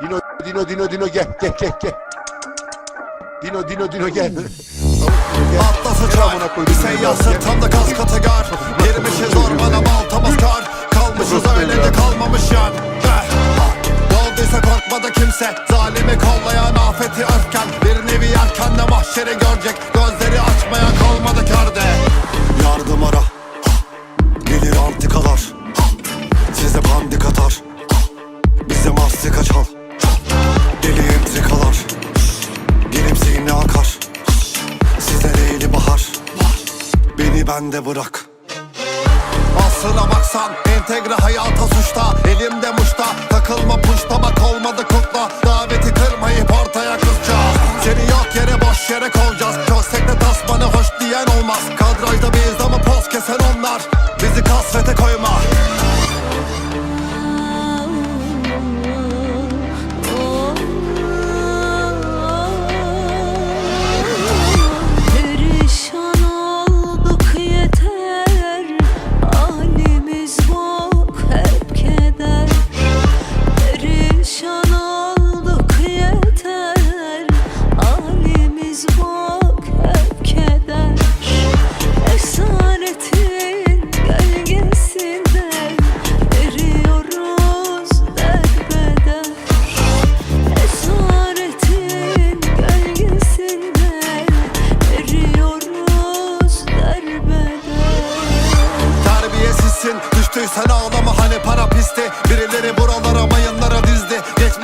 Dino Dino Dino Dino gel gel gel gel. Dino Dino Dino gel. Atla sıçrar Bir seyyah sırtımda kas kategar. Girmişiz ormana baltamız kar Kalmışız öyle de kalmamış yan. Eh, ha. Dolduysa korkmadı kimse. Zalimi kollayan afeti örken Bir nevi yerken de mahşeri görecek. Gözleri açmaya kalmadı kerde. Yardım bende bırak. Aslına baksan entegre hayata suçta Elimde muşta. Takılma puşta bak olmadı kutla. Daveti kırmayıp ortaya kızacağız. Seni yok yere boş yere kovacağız. Köstekte tasmanı hoş diyen olmaz. Kadrajda biz ama poz kesen onlar. Bizi kasvete koyma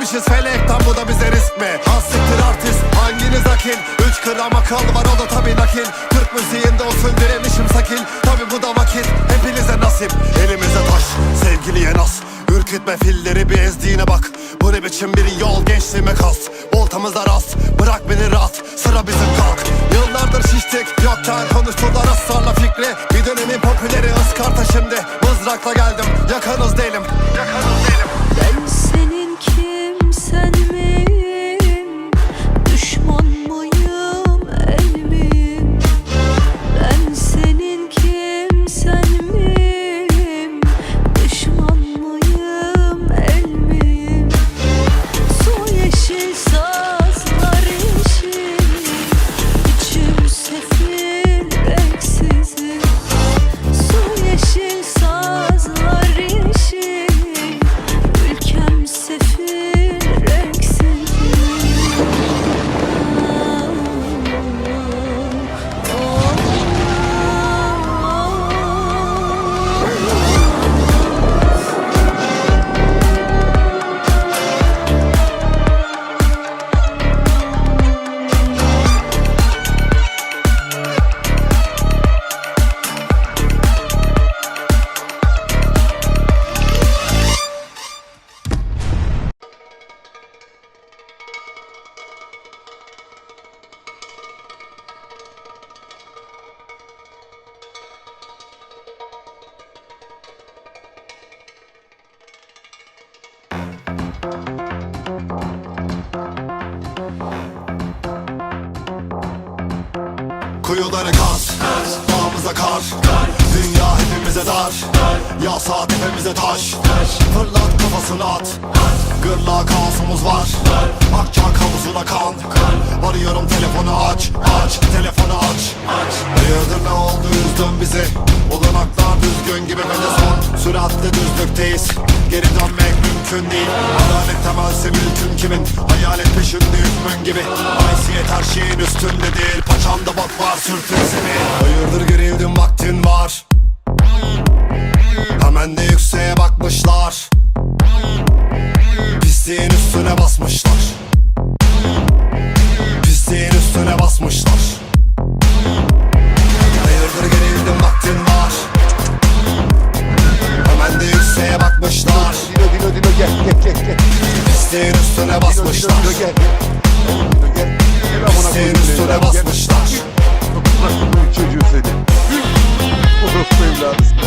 Geçmişiz felekten bu da bize risk mi? Hassiktir artist hanginiz akil? Üç gram akıl var o da tabi nakil. Türk müziğinde usul direnişim sakil. Tabi bu da vakit hepinize nasip. Elimize taş sevgiliye nas Ürkütme filleri bir ezdiğine bak. Bu ne biçim bir yol gençliğime kas. Voltamıza rast bırak beni rahat Sıra bizim kalk. Yıllardır şiştik yokken konuştular ısrarla fikri. Bir dönemin popüleri ıskarta şimdi Mızrakla geldim yakanız değilim. Yakanız değilim Kuyuları kaz, dağımıza kar Dünya hepimize dar Yasa tepemize taş Fırlat kafasını at Gırla kaosumuz var Akçak havuzuna kan Arıyorum telefonu aç Aç. Telefonu aç Hayırdır ne oldu üzdün bizi? Olanaklar düzgün gibi ve de son. Süratle düzlükteyiz. Geri dönmek mümkün değil. Adalet temelse mülkün kimin? Hayalet peşinde hükmün gibi. Haysiyet her şeyin üstünde değil. Paçamda bak var sürtünse mi Hayırdır gerildim vaktin var. Hemen de yükseğe bakmışlar. Pisliğin üstüne basmışlar. Pisliğin üstüne basmışlar basmışlar Pisliğin üstüne basmışlar bu çocuğu seni. Orospu evladı.